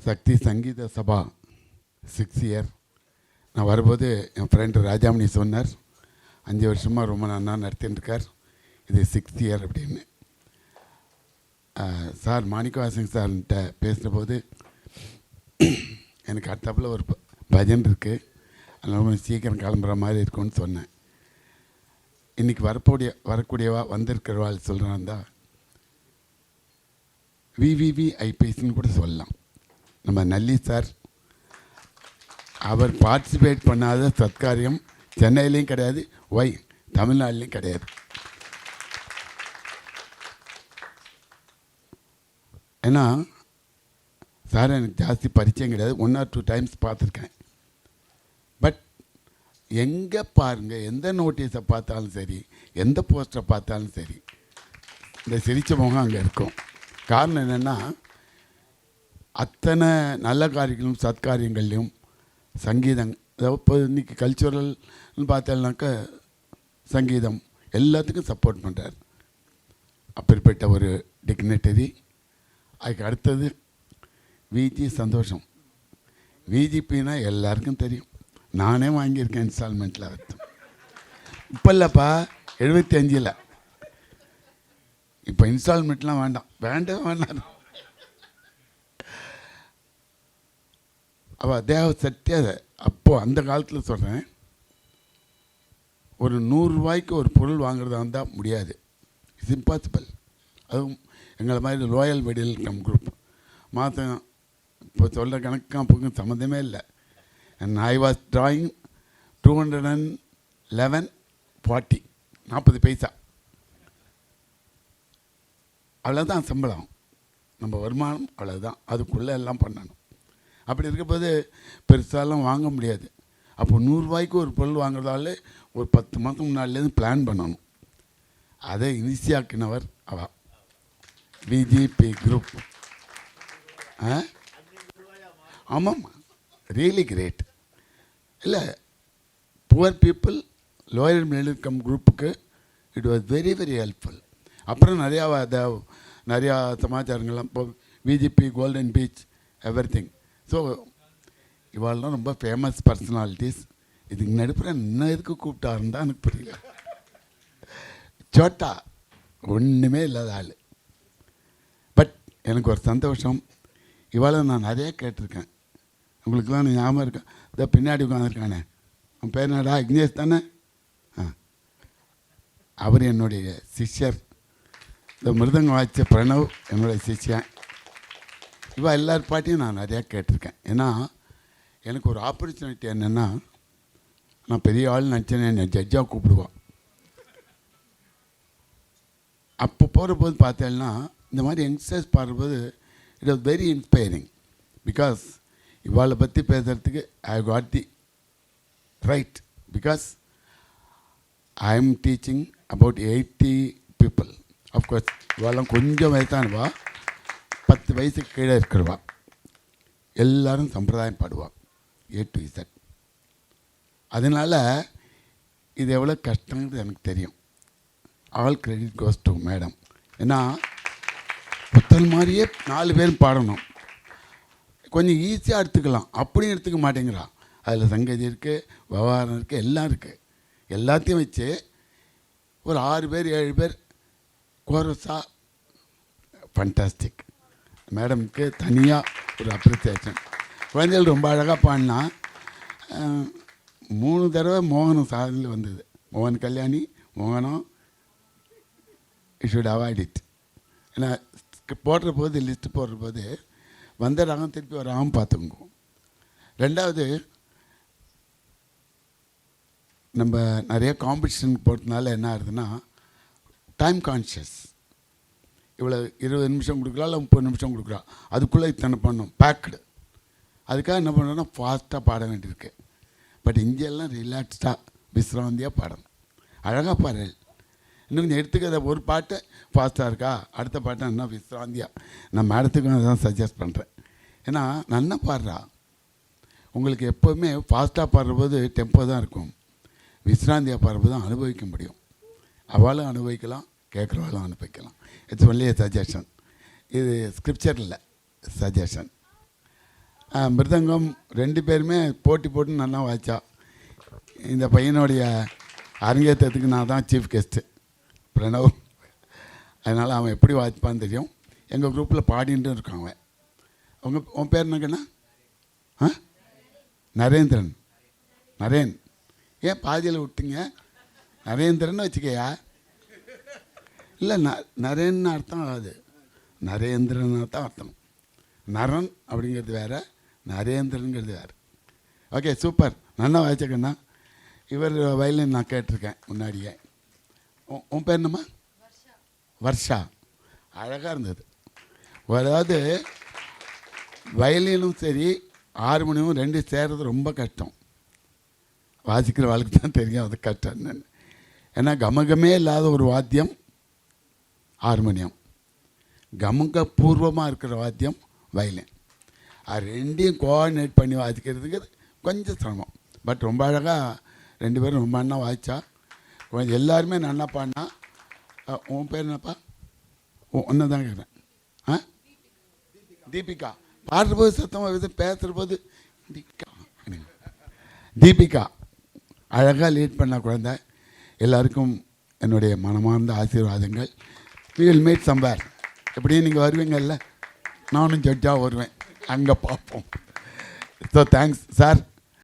சக்தி சங்கீத சபா six year நான் வரும்போது என் ஃப்ரெண்டு ராஜாமணி சொன்னார் அஞ்சு வருஷமாக ரொம்ப நல்லா நடத்தின்னு இருக்கார் இது சிக்ஸ்த் இயர் அப்படின்னு. சார் மாணிக்கவாசன் சார்கிட்ட பேசுகிற போது எனக்கு அடுத்தப்பில் ஒரு ப- பஜன் இருக்குது அதனால கொஞ்சம் சீக்கிரம் கிளம்புற மாதிரி இருக்கும்னு சொன்னேன். இன்றைக்கி வரக்கூடிய வரக்கூடியவா வந்திருக்கிறவாள் சொல்கிறான் தான். விவிவி ஐபிஎஸ்ன்னு கூட சொல்லலாம். நம்ம நல்லி சார். அவர் பார்ட்டிசிபேட் பண்ணாத சத்காரியம் சென்னையிலையும் கிடையாது ஒய் தமிழ்நாட்டிலையும் கிடையாது. ஏன்னா சார் எனக்கு ஜாஸ்தி பரிச்சயம் கிடையாது ஒன் ஆர் டூ டைம்ஸ் பார்த்துருக்கேன். பட் எங்கே பாருங்கள் எந்த நோட்டீஸை பார்த்தாலும் சரி எந்த போஸ்டரை பார்த்தாலும் சரி இந்த சிரிச்ச முகம் அங்கே இருக்கும். காரணம் என்னென்னா அத்தனை நல்ல காரியங்களும் சத்காரியங்கள்லையும் சங்கீதம். அதாவது இப்போ இன்றைக்கி கல்ச்சுரல்னு பார்த்தோம்னாக்கா சங்கீதம் எல்லாத்துக்கும் சப்போர்ட் பண்ணுறார் அப்படிப்பட்ட ஒரு டிக்னட்டரி அதுக்கு அடுத்தது விஜி சந்தோஷம். விஜிபின்னா எல்லாருக்கும் தெரியும். நானே வாங்கியிருக்கேன் இன்ஸ்டால்மெண்ட்டில் அர்த்தம் இப்போ இல்லைப்பா எழுபத்தி அஞ்சில். இப்போ இன்ஸ்டால்மெண்ட்லாம் வேண்டாம். வேண்டாம் வேண்டாம். அவள் தேவ. சத்திய அப்போது அந்த காலத்தில் சொல்கிறேன் ஒரு நூறுரூவாய்க்கு ஒரு பொருள் வாங்குறதா இருந்தால் முடியாது. இட்ஸ் இம்பாசிபிள் அதுவும் எங்களை மாதிரி ரோயல் மெடியல் நம் குரூப் மாதம் இப்போ சொல்கிற கணக்கும் அப்போக்கும் சம்மந்தமே இல்லை. And I was drawing two hundred and eleven forty நாற்பது பைசா அவ்வளோதான் சம்பளம். நம்ம வருமானம் அவ்வளோதான் அதுக்குள்ளே எல்லாம் பண்ணணும். அப்படி இருக்கும்போது பெருசாலாம் வாங்க முடியாது. அப்போ நூறுரூவாய்க்கு ஒரு பொருள் வாங்குறதால ஒரு பத்து மாதம் முன்னாடிலேருந்து பிளான் பண்ணணும். அதை இனிஷியாக்கினவர் அவ. பிஜிபி குரூப் ஆ? ஆமாம் ரியலி கிரேட் இல்லை poor people lower middle income குரூப்புக்கு it was very very helpful அப்புறம் நிறையா அதை நிறையா சமாச்சாரங்கள்லாம் இப்போ VGP golden beach everything so இவாள்லாம் ரொம்ப ஃபேமஸ் பர்சனாலிட்டிஸ் இதுக்கு நடுப்புற இன்னும் எதுக்கு கூப்பிட்டாருன்னு தான் எனக்கு புரியல. சோட்டா ஒன்றுமே இல்லாத ஆள். பட் எனக்கு ஒரு சந்தோஷம். இவாளை நான் நிறைய கேட்டிருக்கேன். உங்களுக்குலாம் நான் ஞாபகம் இருக்கேன் இதோ பின்னாடி உட்காந்துருக்கானே அவன் பேர் என்னடா? இக்னேஷ் தானே? ஆ. அவர் என்னுடைய சிஷ்யர். இந்த மிருதங்க வாய்ச்ச பிரணவ் என்னுடைய சிஷ்யன். இவ எல்லார் பாட்டையும் நான் நிறையா கேட்டிருக்கேன். ஏன்னா எனக்கு ஒரு ஆப்பர்ச்சுனிட்டி என்னென்னா நான் பெரிய ஆள் நினச்சேன் என்னை ஜட்ஜாக கூப்பிடுவான் அப்போ போகிறபோது பார்த்தேன்னா இந்த மாதிரி யங்ஸ்டர்ஸ் பாடும்போது it was very inspiring because இவாளை பற்றி பேசுகிறதுக்கு I got the right because I am teaching about eighty people of course இவாளெல்லாம் கொஞ்சம் வயசானவா? பத்து வயசுக்கு கீழே இருக்கிறவா. எல்லாரும் சம்பிரதாயம் பாடுவான் ஏ டு இசட் அதனால் இது எவ்வளோ கஷ்டங்கிறது எனக்கு தெரியும். All credit goes to madam ஏன்னா புத்தல் மாதிரியே நாலு பேரும் பாடணும். கொஞ்சம் ஈஸியாக எடுத்துக்கலாம். அப்படியும் எடுத்துக்க மாட்டேங்கிறான் அதில் சங்கதி இருக்குது விவகாரம் இருக்குது எல்லாம் இருக்குது எல்லாத்தையும் வச்சு ஒரு ஆறு பேர் ஏழு பேர் கோரஸாக ஃபண்டாஸ்டிக் மேடம்க்கு தனியாக ஒரு அப்ரிசியேஷன். குழந்தைகள் ரொம்ப அழகாக பாடினா மூணு தடவை மோகனம் சாதனையில் வந்தது. மோகன் கல்யாணி மோகனம் ஷுட் அவாய்ட் இட் ஏன்னா போடுற போது லிஸ்ட்டு போடுற போது வந்துடுறாங்க திருப்பி ஒரு ராகம் பார்த்துக்குவோம் ரெண்டாவது நம்ம நிறைய காம்படிஷன் போட்டதுனால என்ன ஆகுதுன்னா டைம் கான்ஷியஸ் இவ்வளோ இருபது நிமிஷம் கொடுக்குறா இல்லை முப்பது நிமிஷம் கொடுக்குறா? அதுக்குள்ளே இத்தனை பண்ணும். பேக்டு அதுக்காக என்ன பண்ணுறோன்னா ஃபாஸ்ட்டாக பாட வேண்டியிருக்கு. பட் இங்கெல்லாம் ரிலாக்ஸ்டாக விசிராந்தியாக பாடணும். அழகாக பாடு. இன்னும் கொஞ்சம் எடுத்துக்கிறத ஒரு பாட்டு ஃபாஸ்ட்டாக இருக்கா? அடுத்த பாட்டு இன்னும் விசிராந்தியாக நான் மேடத்துக்கும் அதான் சஜஸ்ட் பண்ணுறேன் ஏன்னா நல்லா பாடுறா. உங்களுக்கு எப்போவுமே ஃபாஸ்ட்டாக பாடுறபோது டெம்போ தான் இருக்கும். விசிராந்தியாக பாடுறபோது தான் அனுபவிக்க முடியும். அவளும் அனுபவிக்கலாம். கேட்குறவங்களும் அனுப்பிக்கலாம் இட்ஸ் ஒன்லி சஜஷன் இது ஸ்கிரிப்சர் இல்லை. சஜஷன் மிருதங்கம் ரெண்டு பேருமே போட்டி போட்டு நல்லா வாய்ச்சா. இந்த பையனுடைய அரங்கேற்றத்துக்கு நான் தான் சீஃப் கெஸ்ட்டு பிரணவ். அதனால் அவன் எப்படி வாய்ப்பான்னு தெரியும். எங்கள் குரூப்பில் பாடின்ட்டு இருக்கான் அவன். உங்கள் உன் பேர் என்னங்கண்ணா ஆ? நரேந்திரன். நரேன். ஏன் பாதியில் விட்டுங்க? நரேந்திரன் வச்சுக்கயா? இல்லை ந நரேன்னு அர்த்தம் ஆகாது நரேந்திரன் தான் அர்த்தம். நரன் அப்படிங்கிறது வேற நரேந்திரனுங்கிறது வேறு. ஓகே சூப்பர் நல்லா வாய்ச்சக்கண்ணா இவர் வயலின் நான் கேட்டிருக்கேன் முன்னாடியே. உன் உன் பேர் என்னம்மா? வர்ஷா. அழகாக இருந்தது. அதாவது வயலினும் சரி ஹார்மோனியமும் ரெண்டு சேர்றது ரொம்ப கஷ்டம். வாசிக்கிற வாழ்க்கை தான் தெரியும் அது கஷ்டம் என்னன்னு ஏன்னா கமகமே இல்லாத ஒரு வாத்தியம் ஹார்மோனியம். கமக பூர்வமாக இருக்கிற வாத்தியம் வயலின் அது ரெண்டையும் கோஆர்டினேட் பண்ணி வாசிக்கிறதுக்கு கொஞ்சம் சிரமம். பட் ரொம்ப அழகாக ரெண்டு பேரும் ரொம்ப அண்ணா வாய்ச்சா கொஞ்சம் எல்லாருமே நல்லா பாடினா உன் பேர் என்னப்பா? ஒன்று தான் கேட்குறேன் ஆ? தீபிகா. பாடுற போது சத்தமாக வருது பேசுகிற போது தீபிகா. தீபிகா. அழகாக லீட் பண்ண குழந்தை. எல்லாருக்கும் என்னுடைய மனமார்ந்த ஆசீர்வாதங்கள். We will meet somewhere. எப்படியும் நீங்கள் வருவீங்கல்ல? நானும் ஜட்ஜாக வருவேன். அங்கே பார்ப்போம். So thanks sir